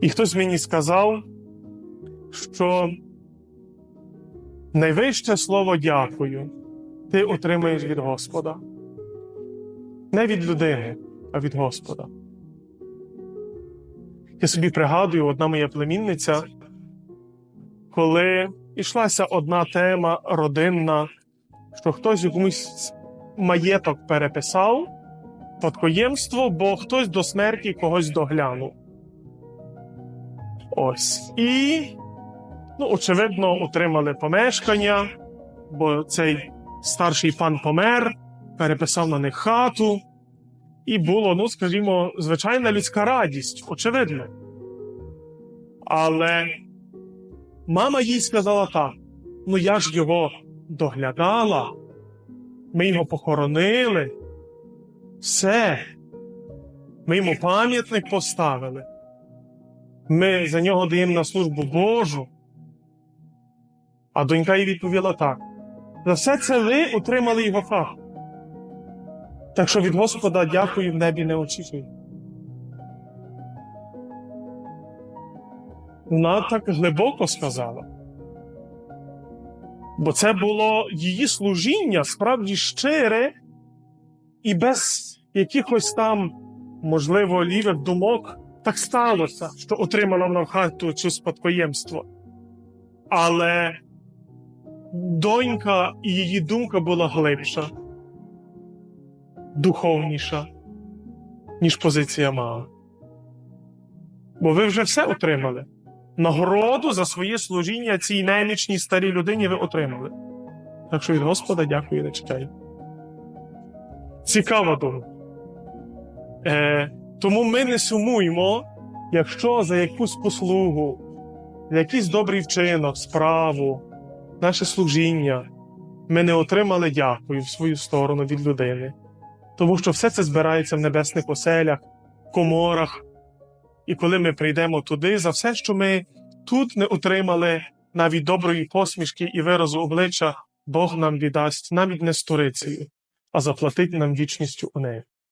І хтось мені сказав, що найвище слово дякую ти отримаєш від Господа. Не від людини, а від Господа. Я собі пригадую, одна моя племінниця, коли йшлася одна тема родинна, що хтось якомусь маєток переписав, спадкоємство, бо хтось до смерті когось доглянув. Ось. І, ну, очевидно, отримали помешкання, бо цей старший пан помер, переписав на них хату. І було, ну, скажімо, звичайна людська радість, очевидно. Але мама їй сказала так: ну я ж його доглядала, ми його похоронили, все. Ми йому пам'ятник поставили. Ми за нього даємо на службу Божу. А донька їй відповіла так: за все це ви отримали його хату. Так що від Господа дякую в небі не очікую. Вона так глибоко сказала. Бо це було її служіння справді щире і без якихось там, можливо, лівих думок так сталося, що отримала вона в хату чи спадкоємство. Але донька і її думка була глибша духовніша, ніж позиція мами. Бо ви вже все отримали. Нагороду за своє служіння цій немічній старій людині ви отримали. Так що від Господа дякую не чекаю. Цікава думка. Е, тому ми не сумуємо, якщо за якусь послугу, за якийсь добрий вчинок, справу, наше служіння ми не отримали дякую в свою сторону від людини. Тому що все це збирається в небесних оселях, коморах. І коли ми прийдемо туди, за все, що ми тут не отримали, навіть доброї посмішки і виразу обличчя, Бог нам віддасть навіть не сторицею, а заплатить нам вічністю у неї.